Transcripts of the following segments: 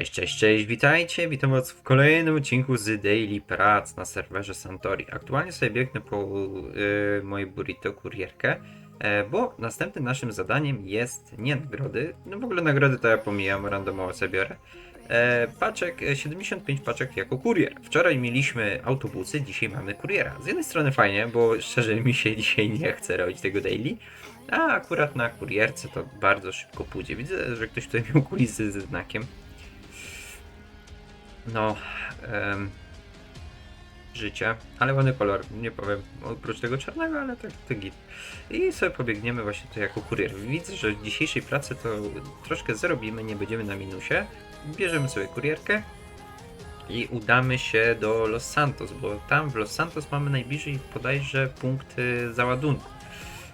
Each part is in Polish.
Cześć, cześć, cześć, witajcie, witam was w kolejnym odcinku z Daily Prac na serwerze Santori. Aktualnie sobie biegnę po y, mojej burrito kurierkę, e, bo następnym naszym zadaniem jest nie nagrody, no w ogóle nagrody to ja pomijam, randomowo sobie biorę, e, paczek, e, 75 paczek jako kurier. Wczoraj mieliśmy autobusy, dzisiaj mamy kuriera. Z jednej strony fajnie, bo szczerze mi się dzisiaj nie chce robić tego daily, a akurat na kurierce to bardzo szybko pójdzie. Widzę, że ktoś tutaj miał kulisy ze znakiem. No, em, życie, ale ładny kolor, nie powiem, oprócz tego czarnego, ale tak to git. I sobie pobiegniemy właśnie to jako kurier. Widzę, że w dzisiejszej pracy to troszkę zarobimy, nie będziemy na minusie. Bierzemy sobie kurierkę i udamy się do Los Santos, bo tam w Los Santos mamy najbliżej bodajże punkt załadunku.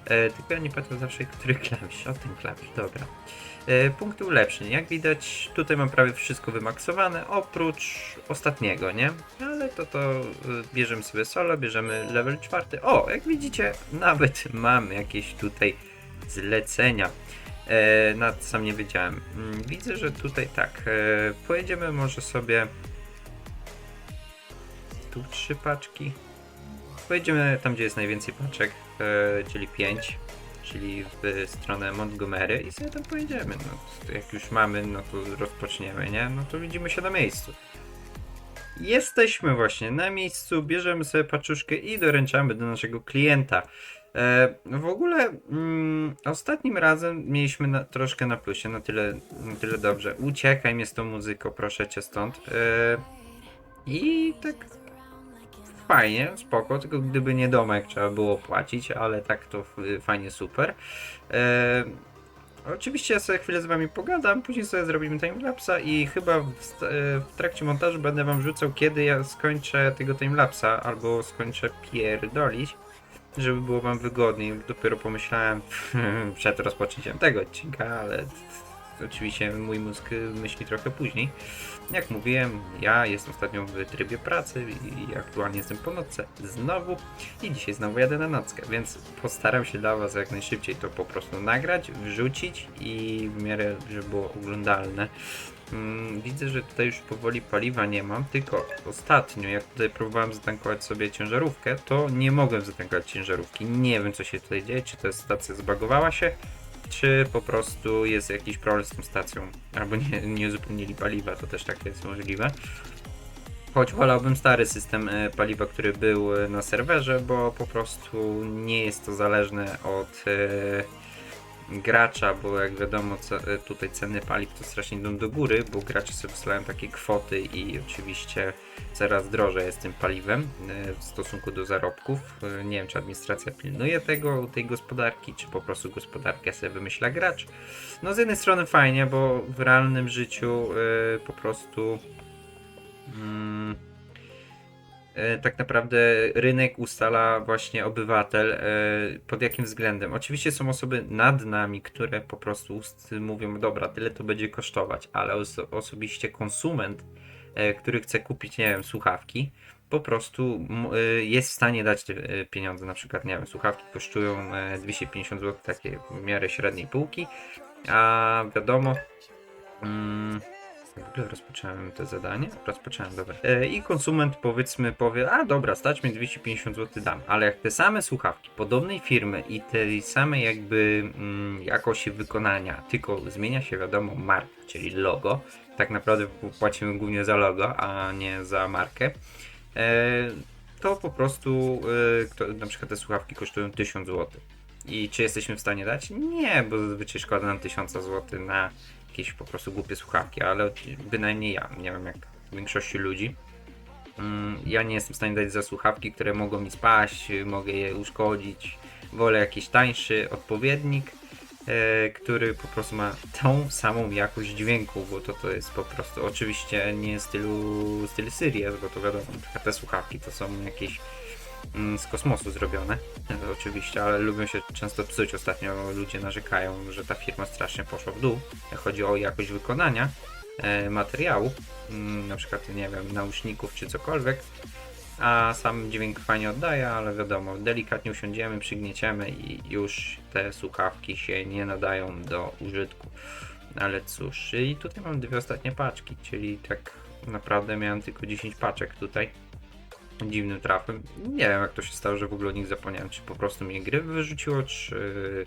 E, tylko ja nie pamiętam zawsze, który klawisz, o ten klawisz, dobra. E, punkty ulepszeń. Jak widać, tutaj mam prawie wszystko wymaksowane, oprócz ostatniego, nie? Ale to to y, bierzemy sobie solo, bierzemy level czwarty. O, jak widzicie, nawet mamy jakieś tutaj zlecenia. E, nad sam nie wiedziałem. Mm, Widzę, że tutaj tak, e, pojedziemy może sobie tu trzy paczki. Pojedziemy tam, gdzie jest najwięcej paczek, e, czyli 5 czyli w stronę Montgomery i sobie tam pojedziemy. No, jak już mamy, no to rozpoczniemy, nie? No to widzimy się na miejscu. Jesteśmy właśnie na miejscu, bierzemy sobie paczuszkę i doręczamy do naszego klienta. E, w ogóle mm, ostatnim razem mieliśmy na, troszkę na plusie, na tyle, na tyle dobrze. Uciekaj mnie z tą muzyką, proszę cię stąd. E, I tak fajnie, spoko, tylko gdyby nie domek trzeba było płacić, ale tak to fajnie, super. E, oczywiście ja sobie chwilę z wami pogadam, później sobie zrobimy timelapsa i chyba w, e, w trakcie montażu będę wam rzucał, kiedy ja skończę tego timelapsa, albo skończę pierdolić, żeby było wam wygodniej. Dopiero pomyślałem przed rozpoczęciem tego odcinka, ale oczywiście mój mózg myśli trochę później. Jak mówiłem, ja jestem ostatnio w trybie pracy i aktualnie jestem po nocce znowu i dzisiaj znowu jadę na nockę, więc postaram się dla Was jak najszybciej to po prostu nagrać, wrzucić i w miarę, żeby było oglądalne. Mm, Widzę, że tutaj już powoli paliwa nie mam, tylko ostatnio jak tutaj próbowałem zatankować sobie ciężarówkę, to nie mogłem zatankować ciężarówki. Nie wiem co się tutaj dzieje, czy ta stacja zbagowała się, czy po prostu jest jakiś problem z tą stacją, albo nie, nie uzupełnili paliwa, to też tak jest możliwe. Choć wolałbym stary system e, paliwa, który był e, na serwerze, bo po prostu nie jest to zależne od e, gracza, bo jak wiadomo e, tutaj ceny paliw to strasznie idą do góry, bo gracze sobie wstawiają takie kwoty i oczywiście coraz drożej jest tym paliwem e, w stosunku do zarobków. E, Nie wiem, czy administracja pilnuje tego, tej gospodarki, czy po prostu gospodarkę sobie wymyśla gracz. No z jednej strony fajnie, bo w realnym życiu po prostu mm, e, tak naprawdę rynek ustala właśnie obywatel e, pod jakim względem. Oczywiście są osoby nad nami, które po prostu mówią, dobra, tyle to będzie kosztować, ale oso- osobiście konsument, e, który chce kupić, nie wiem, słuchawki, po prostu e, jest w stanie dać te e, pieniądze. Na przykład, nie wiem, słuchawki kosztują e, 250 zł, takie w miarę średniej półki, a wiadomo, mm, w ogóle rozpocząłem to zadanie? Rozpocząłem, dobra. E, I konsument powiedzmy powie, a dobra, stać mi 250 zł dam, ale jak te same słuchawki podobnej firmy i tej samej jakby mm, jakości wykonania, tylko zmienia się wiadomo marka, czyli logo, tak naprawdę płacimy głównie za logo, a nie za markę, e, to po prostu e, kto, na przykład te słuchawki kosztują 1000 zł. I czy jesteśmy w stanie dać? Nie, bo zazwyczaj szkoda nam 1000 zł na jakieś po prostu głupie słuchawki, ale bynajmniej ja, nie wiem jak większości ludzi. Mm, Ja nie jestem w stanie dać za słuchawki, które mogą mi spaść, mogę je uszkodzić. Wolę jakiś tańszy odpowiednik, e, który po prostu ma tą samą jakość dźwięku, bo to, to jest po prostu oczywiście nie stylu styl Series, bo to wiadomo, te słuchawki to są jakieś z kosmosu zrobione, e, oczywiście, ale lubią się często psuć. Ostatnio ludzie narzekają, że ta firma strasznie poszła w dół, chodzi o jakość wykonania e, materiału, mm, na przykład, nie wiem, nauszników czy cokolwiek, a sam dźwięk fajnie oddaje, ale wiadomo, delikatnie usiądziemy, przygnieciemy i już te słuchawki się nie nadają do użytku. Ale cóż, i tutaj mam dwie ostatnie paczki, czyli tak naprawdę miałem tylko 10 paczek tutaj. Dziwnym trafem. Nie wiem jak to się stało, że w ogóle o nich zapomniałem. Czy po prostu mnie gry wyrzuciło, czy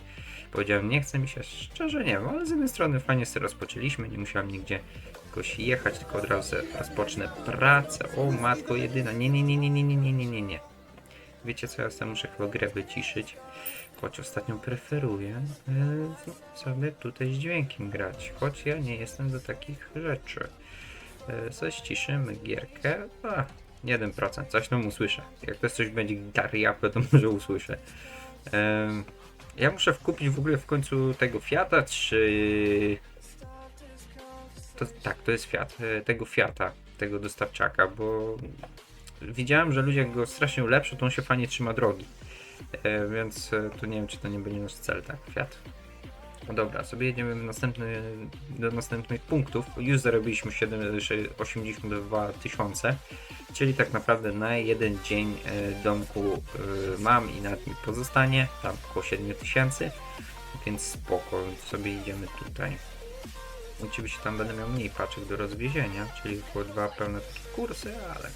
powiedziałem nie chce mi się. Szczerze nie wiem, ale z jednej strony fajnie sobie rozpoczęliśmy, nie musiałem nigdzie jakoś jechać, tylko od razu rozpocznę pracę. O matko jedyna, nie, nie, nie, nie, nie, nie, nie, nie, nie, nie. Wiecie co, ja sobie muszę chyba grę wyciszyć, choć ostatnio preferuję e, sobie tutaj z dźwiękiem grać, choć ja nie jestem do takich rzeczy. E, coś ciszymy gierkę, a 1%, coś tam usłyszę. Jak to coś będzie gitariapę, to może usłyszę. Em, ja muszę wkupić w ogóle w końcu tego Fiata, czy... To, tak, to jest Fiat, e, tego Fiata, tego dostawczaka, bo widziałem, że ludzie jak go strasznie ulepszą, to on się fajnie trzyma drogi. E, więc e, tu nie wiem, czy to nie będzie nasz cel, tak, Fiat. Dobra, sobie jedziemy następny, do następnych punktów. Już zarobiliśmy 7, sze- 82 tysiące, czyli tak naprawdę na jeden dzień e, domku e, mam i nad mi pozostanie, tam około 7 tysięcy, więc spoko, sobie idziemy tutaj. Oczywiście tam będę miał mniej paczek do rozwiezienia, czyli około dwa pełne takie kursy, ale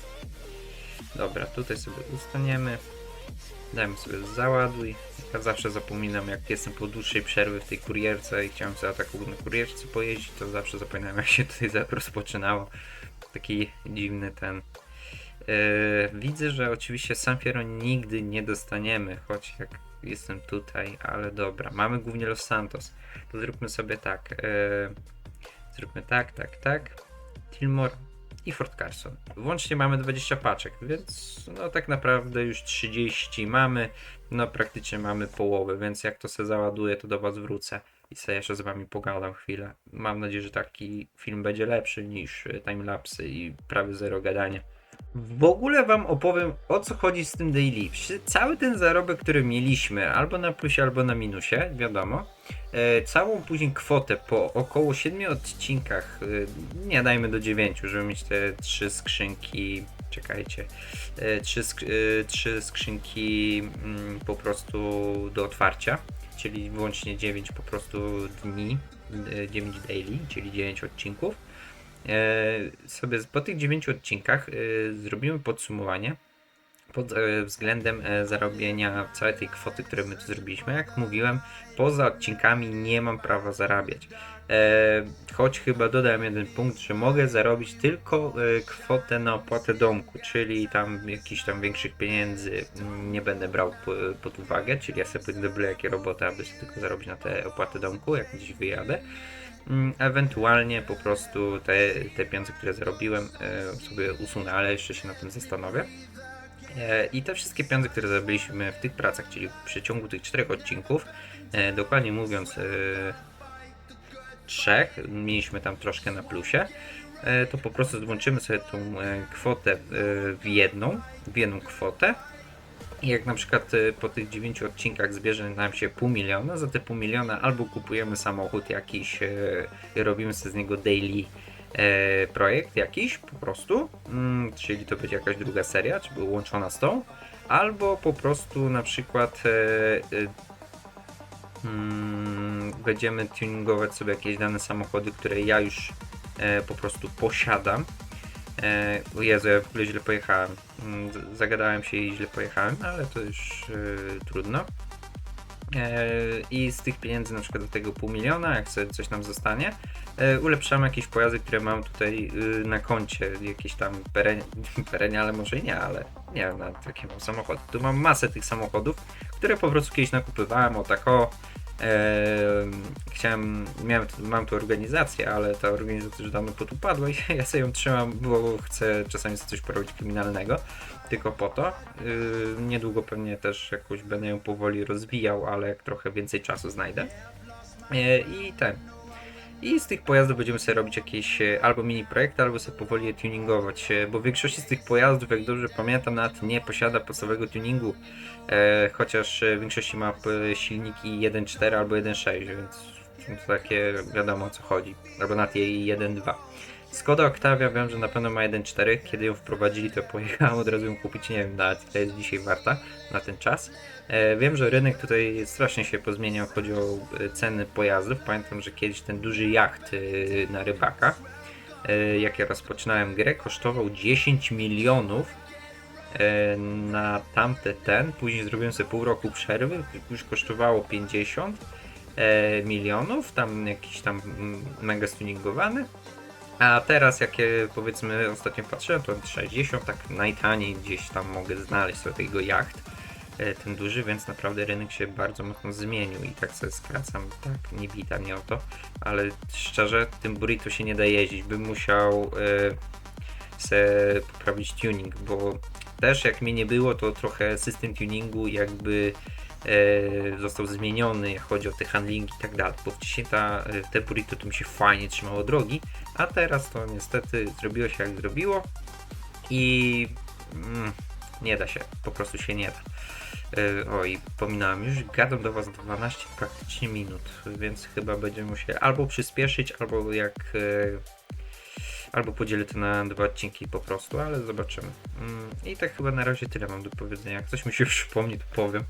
Dobra, tutaj sobie ustaniemy. Dajmy sobie załaduj. Ja zawsze zapominam, jak jestem po dłuższej przerwy w tej kurierce i chciałem sobie na kurierce pojeździć, to zawsze zapominam, jak się tutaj rozpoczynało. Taki dziwny ten. Yy, widzę, że oczywiście San Fierro nigdy nie dostaniemy, choć jak jestem tutaj, ale dobra. Mamy głównie Los Santos. To zróbmy sobie tak. Yy, zróbmy tak, tak, tak. Tilmore i Fort Carson. Włącznie mamy 20 paczek, więc no tak naprawdę już 30 mamy, no praktycznie mamy połowę, więc jak to se załaduję, to do Was wrócę i sobie jeszcze z Wami pogadam chwilę. Mam nadzieję, że taki film będzie lepszy niż y, timelapsy i prawie zero gadania. W ogóle Wam opowiem o co chodzi z tym daily. Cały ten zarobek, który mieliśmy, albo na plusie, albo na minusie, wiadomo, e, całą później kwotę po około 7 odcinkach, e, nie dajmy do 9, żeby mieć te trzy skrzynki, czekajcie, e, trzy, sk- trzy skrzynki mm, po prostu do otwarcia, czyli włącznie 9 po prostu dni, e, 9 daily, czyli 9 odcinków. E, sobie po tych 9 odcinkach e, zrobimy podsumowanie pod e, względem zarobienia całej tej kwoty, którą my tu zrobiliśmy. Jak mówiłem, poza odcinkami nie mam prawa zarabiać. Choć chyba dodałem jeden punkt, że mogę zarobić tylko kwotę na opłatę domku, czyli tam jakichś tam większych pieniędzy nie będę brał po, pod uwagę, czyli ja sobie pójdę byle jakie roboty, aby tylko zarobić na te opłaty domku, jak gdzieś wyjadę. Mm, Ewentualnie po prostu te, te pieniądze, które zarobiłem, e, sobie usunę, ale jeszcze się na tym zastanowię. E, I te wszystkie pieniądze, które zarobiliśmy w tych pracach, czyli w przeciągu tych czterech odcinków, e, dokładnie mówiąc, trzech, mieliśmy tam troszkę na plusie, to po prostu złączymy sobie tą kwotę w jedną, w jedną kwotę. I jak na przykład e, po tych 9 odcinkach zbierze nam się pół miliona, za te pół miliona albo kupujemy samochód jakiś i robimy sobie z niego daily e, projekt jakiś po prostu, mm, czyli to będzie jakaś druga seria, czy była łączona z tą, albo po prostu na przykład e, e, mm, będziemy tuningować sobie jakieś dane samochody, które ja już po prostu posiadam. E, o Jezu, ja źle pojechałem. Mm, Zagadałem się i źle pojechałem, ale to już e, trudno. E, I z tych pieniędzy, na przykład do tego pół miliona, jak sobie coś nam zostanie, e, jakieś pojazdy, które mam tutaj y, na koncie, jakieś tam perenie, perenie, ale może i nie, ale nie wiem, nawet jakie mam samochody. Tu mam masę tych samochodów, które po prostu kiedyś nakupywałem o tak o. Chciałem, miałem, mam tu organizację, ale ta organizacja już dawno podupadła i ja sobie ją trzymam, bo chcę czasami coś porobić kryminalnego, tylko po to. Niedługo pewnie też jakoś będę ją powoli rozwijał, ale jak trochę więcej czasu znajdę. E, I ten. I z tych pojazdów będziemy sobie robić jakieś e, albo mini projekty, albo sobie powoli je tuningować, e, bo większość z tych pojazdów, jak dobrze pamiętam, nawet nie posiada podstawowego tuningu, e, chociaż e, w większości ma silniki 1.4 albo 1.6, więc takie wiadomo o co chodzi, albo nawet jej 1.2. Skoda Octavia wiem, że na pewno ma 1.4. Kiedy ją wprowadzili, to pojechałem od razu ją kupić. Nie wiem nawet ile jest dzisiaj warta na ten czas. E, wiem, że rynek tutaj strasznie się pozmieniał, chodzi o e, ceny pojazdów. Pamiętam, że kiedyś ten duży jacht e, na rybaka, e, jak ja rozpoczynałem grę, kosztował 10 milionów na tamte ten. Później zrobiłem sobie pół roku przerwy, już kosztowało 50 e, milionów, tam jakiś tam mega stuningowany. A teraz, jakie powiedzmy ostatnio patrzyłem, to 60, tak najtaniej gdzieś tam mogę znaleźć sobie tego jacht, e, ten duży, więc naprawdę rynek się bardzo mocno zmienił i tak sobie skracam, tak, nie bita mnie o to, ale szczerze, tym burrito się nie da jeździć, bym musiał e, se poprawić tuning, bo też jak mnie nie było, to trochę system tuningu jakby został zmieniony, jak chodzi o te handlingi i tak dalej, bo wcześniej ta, e, te burrito to mi się fajnie trzymało drogi, a teraz to niestety zrobiło się jak zrobiło i mm, nie da się, po prostu się nie da. E, oj, pominąłem, już gadam do Was 12 praktycznie minut, więc chyba będziemy musieli albo przyspieszyć, albo jak e, albo podzielę to na dwa odcinki po prostu, ale zobaczymy. Mm, I tak chyba na razie tyle mam do powiedzenia. Jak coś mi się przypomni, to powiem.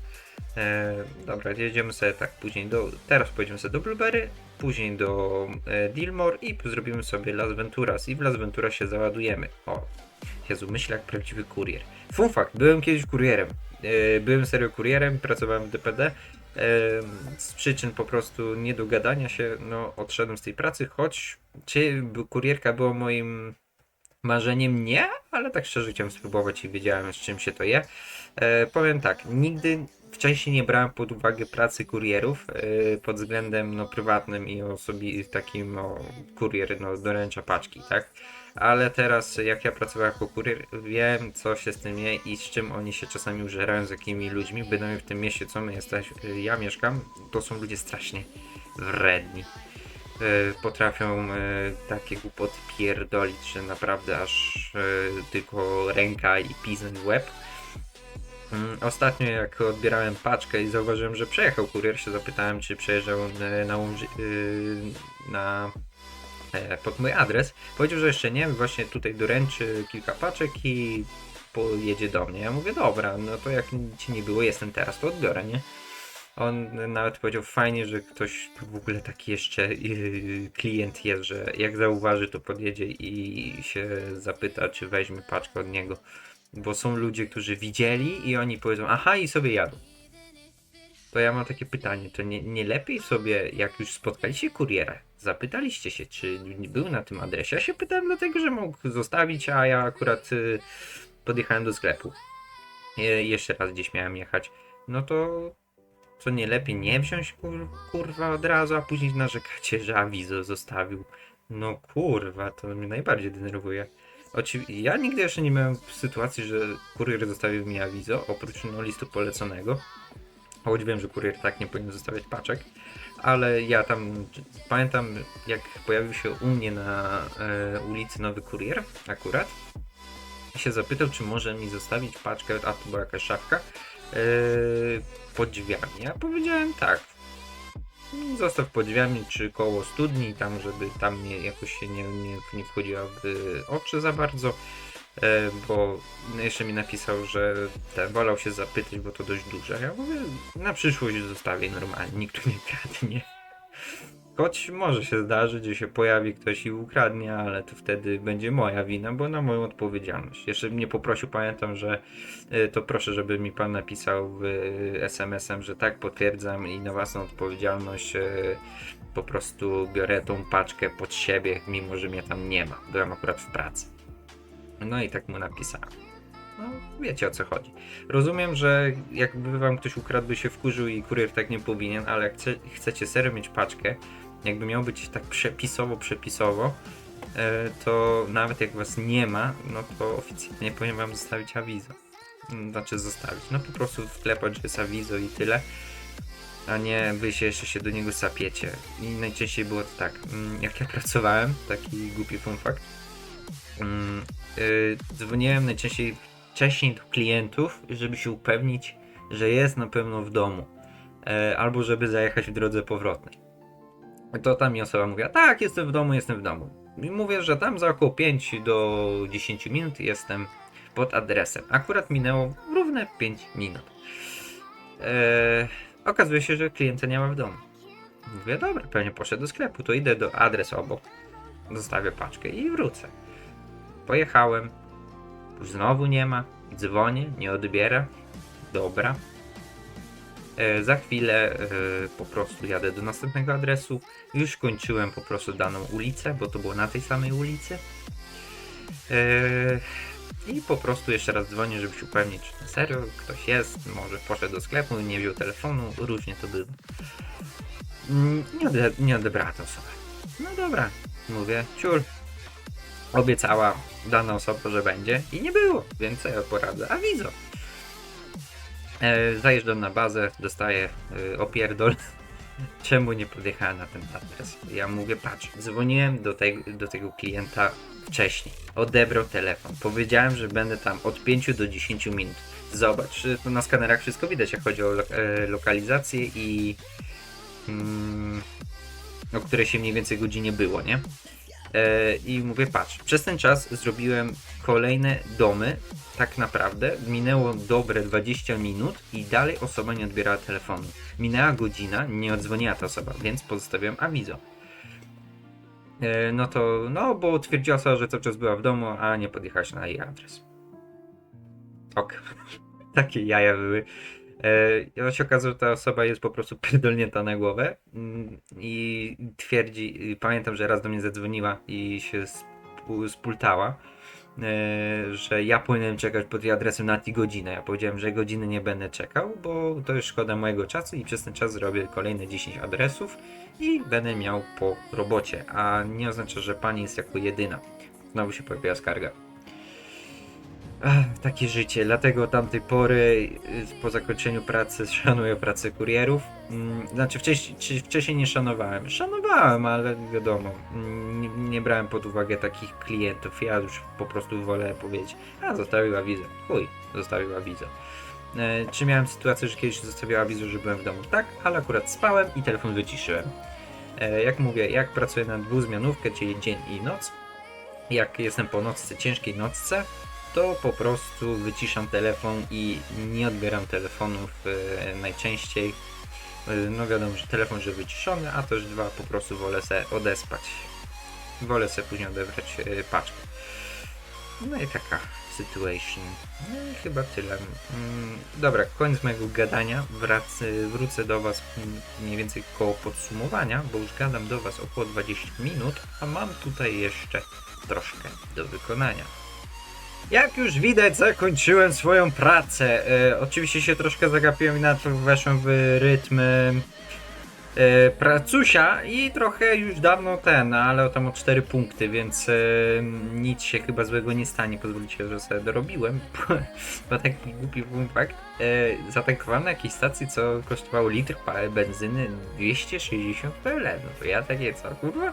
E, dobra, jedziemy sobie tak później do. Teraz pojedziemy sobie do Blueberry, później do e, Dilmore i zrobimy sobie Las Venturas. I w Las Venturas się załadujemy. O, Jezu, myślę jak prawdziwy kurier. Fun fact, byłem kiedyś kurierem. E, byłem serio kurierem, pracowałem w DPD. Z przyczyn po prostu niedogadania się, no odszedłem z tej pracy, choć kurierka była moim marzeniem? Nie, ale tak szczerze chciałem spróbować i wiedziałem z czym się to je. E, powiem tak, nigdy wcześniej nie brałem pod uwagę pracy kurierów e, pod względem no, prywatnym i osobi takim no, kurier no, doręcza paczki, tak? Ale teraz jak ja pracowałem jako kurier, wiem co się z tym je i z czym oni się czasami użerają, z jakimi ludźmi, bynajmniej w tym mieście, co my jesteś, ja mieszkam, to są ludzie strasznie wredni e, potrafią e, takie głupoty pierdolić, że naprawdę aż e, tylko ręka i pizn w łeb. Mm, Ostatnio jak odbierałem paczkę i zauważyłem, że przejechał kurier, się zapytałem, czy przejeżdżał na, na pod mój adres. Powiedział, że jeszcze nie, właśnie tutaj doręczy kilka paczek i pojedzie do mnie. Ja mówię, dobra, no to jak ci nie było, jestem teraz, to odbiorę, nie? On nawet powiedział fajnie, że ktoś w ogóle taki jeszcze yy, klient jest, że jak zauważy, to podjedzie i się zapyta, czy weźmie paczkę od niego. Bo są ludzie, którzy widzieli i oni powiedzą, aha, i sobie jadą. To ja mam takie pytanie, to nie, nie lepiej sobie, jak już spotkaliście kuriera, zapytaliście się, czy był na tym adresie? Ja się pytałem dlatego, że mógł zostawić, a ja akurat y, podjechałem do sklepu. Je, jeszcze raz gdzieś miałem jechać. No to co nie lepiej nie wziąć kur, kurwa od razu, a później narzekacie, że awizo zostawił. No kurwa, to mnie najbardziej denerwuje. Oczywiście, ja nigdy jeszcze nie miałem sytuacji, że kurier zostawił mi awizo, oprócz no, listu poleconego. Choć wiem, że kurier tak nie powinien zostawiać paczek, ale ja tam pamiętam, jak pojawił się u mnie na e, ulicy nowy kurier, akurat, się zapytał, czy może mi zostawić paczkę, a to była jakaś szafka, e, pod drzwiami. Ja powiedziałem tak. Zostaw pod drzwiami czy koło studni, tam żeby tam nie, jakoś się nie, nie, nie wchodziła w oczy za bardzo. E, bo jeszcze mi napisał, że ten, wolał się zapytać, bo to dość duże. Ja mówię, na przyszłość zostawię normalnie, nikt tu nie kradnie. Choć może się zdarzyć, że się pojawi ktoś i ukradnie, ale to wtedy będzie moja wina, bo na moją odpowiedzialność. Jeszcze mnie poprosił, pamiętam, że y, to proszę, żeby mi pan napisał y, SMS-em, że tak potwierdzam i na własną odpowiedzialność po prostu biorę tą paczkę pod siebie, mimo że mnie tam nie ma. Byłem akurat w pracy. No i tak mu napisałem. No, wiecie o co chodzi. Rozumiem, że jakby wam ktoś ukradł, by się wkurzył i kurier tak nie powinien, ale jak chce, chcecie serio mieć paczkę, jakby miał być tak przepisowo, przepisowo, e, to nawet jak was nie ma, no to oficjalnie powinien wam zostawić awizo. Mm, Znaczy zostawić, no po prostu wklepać, że jest awizo i tyle, a nie wy się jeszcze się do niego sapiecie. I najczęściej było to tak, mm, jak ja pracowałem, taki głupi fun fact, mm, y, dzwoniłem najczęściej wcześniej do klientów, żeby się upewnić, że jest na pewno w domu, e, albo żeby zajechać w drodze powrotnej. To tam mi osoba mówiła, tak, jestem w domu, jestem w domu. I mówię, że tam za około 5 do 10 minut jestem pod adresem. Akurat minęło równe 5 minut. Eee, okazuje się, że klienta nie ma w domu. Mówię, dobra, pewnie poszedł do sklepu, to idę do adres obok, zostawię paczkę i wrócę. Pojechałem, znowu nie ma, dzwonię, nie odbiera, dobra. E, za chwilę e, po prostu jadę do następnego adresu. Już kończyłem po prostu daną ulicę, bo to było na tej samej ulicy. E, I po prostu jeszcze raz dzwonię, żeby się upewnić, czy to serio ktoś jest, może poszedł do sklepu, nie wziął telefonu, różnie to było. Mm, Nie, ode, nie odebrała ta osoba. No dobra, mówię, ciul. Obiecała dana osoba, że będzie i nie było, więc ja poradzę. A widzę. E, zajeżdżam na bazę, dostaję e, opierdol. Czemu nie podjechałem na ten adres? Ja mówię, patrz, dzwoniłem do, tej, do tego klienta wcześniej. Odebrał telefon. Powiedziałem, że będę tam od 5 do 10 minut. Zobacz, to na skanerach wszystko widać, jak chodzi o lo e, lokalizację i mm, o której się mniej więcej godzinie było, nie? E, I mówię, patrz, przez ten czas zrobiłem kolejne domy, tak naprawdę minęło dobre 20 minut i dalej osoba nie odbierała telefonu. Minęła godzina, nie odzwoniła ta osoba, więc pozostawiłem awizo. E, no to, no bo twierdziła że cały czas była w domu, a nie podjechać na jej adres. Ok. Takie jaja były. E, się okazało, że ta osoba jest po prostu pierdolnięta na głowę mm, i twierdzi, i pamiętam, że raz do mnie zadzwoniła i się spu- spultała, e, że ja powinienem czekać pod jej adresem na tę godzinę. Ja powiedziałem, że godziny nie będę czekał, bo to jest szkoda mojego czasu i przez ten czas zrobię kolejne 10 adresów i będę miał po robocie, a nie oznacza, że pani jest jako jedyna. Znowu się pojawiła skarga. Ach, takie życie, dlatego tamtej pory y, po zakończeniu pracy szanuję pracę kurierów. Mm, Znaczy wcześniej, wcześniej nie szanowałem. Szanowałem, ale wiadomo, mm, nie, nie brałem pod uwagę takich klientów. Ja już po prostu wolę powiedzieć, a zostawiła wizę. Chuj, zostawiła wizę. E, czy miałem sytuację, że kiedyś zostawiała wizę, że byłem w domu? Tak, ale akurat spałem i telefon wyciszyłem. E, jak mówię, jak pracuję na dwuzmianówkę, czyli dzień i noc, jak jestem po nocce, ciężkiej nocce, to po prostu wyciszam telefon i nie odbieram telefonów e, najczęściej. E, no wiadomo, że telefon że wyciszony, a też dwa po prostu wolę se odespać. Wolę sobie później odebrać e, paczkę. No i taka situation. No i chyba tyle. Mm, dobra, koniec mojego gadania. Wrac- wrócę do Was mniej więcej koło podsumowania, bo już gadam do Was około 20 minut, a mam tutaj jeszcze troszkę do wykonania. Jak już widać, zakończyłem swoją pracę. E, oczywiście się troszkę zagapiłem i na to weszłem w rytm e, pracusia i trochę już dawno ten, ale tam o 4 punkty, więc e, nic się chyba złego nie stanie. Pozwólcie, że sobie dorobiłem. Bo taki głupi fakt. E, zatankowałem na jakiejś stacji, co kosztowało litr benzyny 260 PLN. No to ja takie co, kurwa?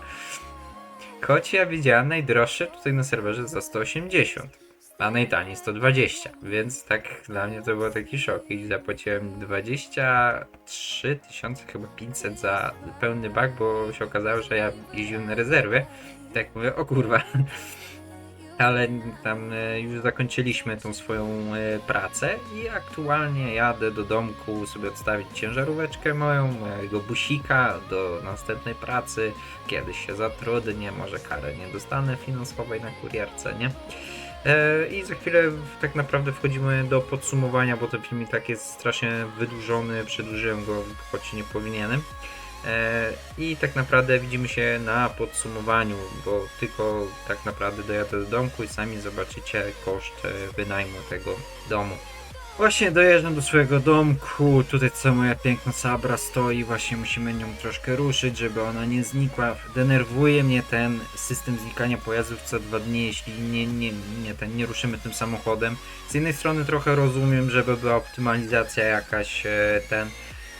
Kocie ja widziałem najdroższe tutaj na serwerze za 180 a najtaniej 120, więc tak dla mnie to był taki szok i zapłaciłem 23 tysiące chyba 500 za pełny bak, bo się okazało, że ja jeździłem na rezerwie. I tak mówię, o kurwa. Ale tam e, już zakończyliśmy tą swoją e, pracę i aktualnie jadę do domku sobie odstawić ciężaróweczkę moją, mojego busika do następnej pracy. Kiedyś się zatrudnię, może karę nie dostanę finansowej na kurierce, nie? E, I za chwilę tak naprawdę wchodzimy do podsumowania, bo ten film i tak jest strasznie wydłużony, przedłużyłem go, choć nie powinienem. E, I tak naprawdę widzimy się na podsumowaniu, bo tylko tak naprawdę dojadę do domku i sami zobaczycie koszt e, wynajmu tego domu. Właśnie dojeżdżam do swojego domku, tutaj co moja piękna Sabra stoi, właśnie musimy nią troszkę ruszyć, żeby ona nie znikła. Denerwuje mnie ten system znikania pojazdów co dwa dni, jeśli nie, nie, nie, ten, nie ruszymy tym samochodem. Z jednej strony trochę rozumiem, żeby była optymalizacja jakaś, e, ten,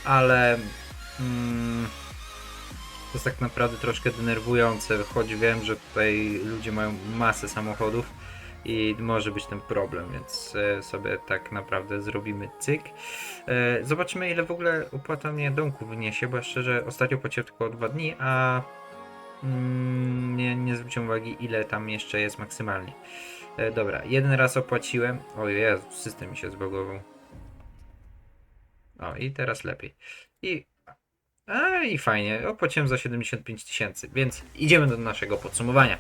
ale mm, to jest tak naprawdę troszkę denerwujące, choć wiem, że tutaj ludzie mają masę samochodów i może być ten problem, więc e, sobie tak naprawdę zrobimy cyk. E, Zobaczymy ile w ogóle opłata mnie domku wyniesie, bo szczerze ostatnio płaciłem tylko o dwa dni, a Mm, nie, nie zwróciłem uwagi, ile tam jeszcze jest maksymalnie. E, dobra, jeden raz opłaciłem. O Jezu, system mi się zbagował. O, i teraz lepiej. I, a, i fajnie, opłaciłem za 75 tysięcy, więc idziemy do naszego podsumowania.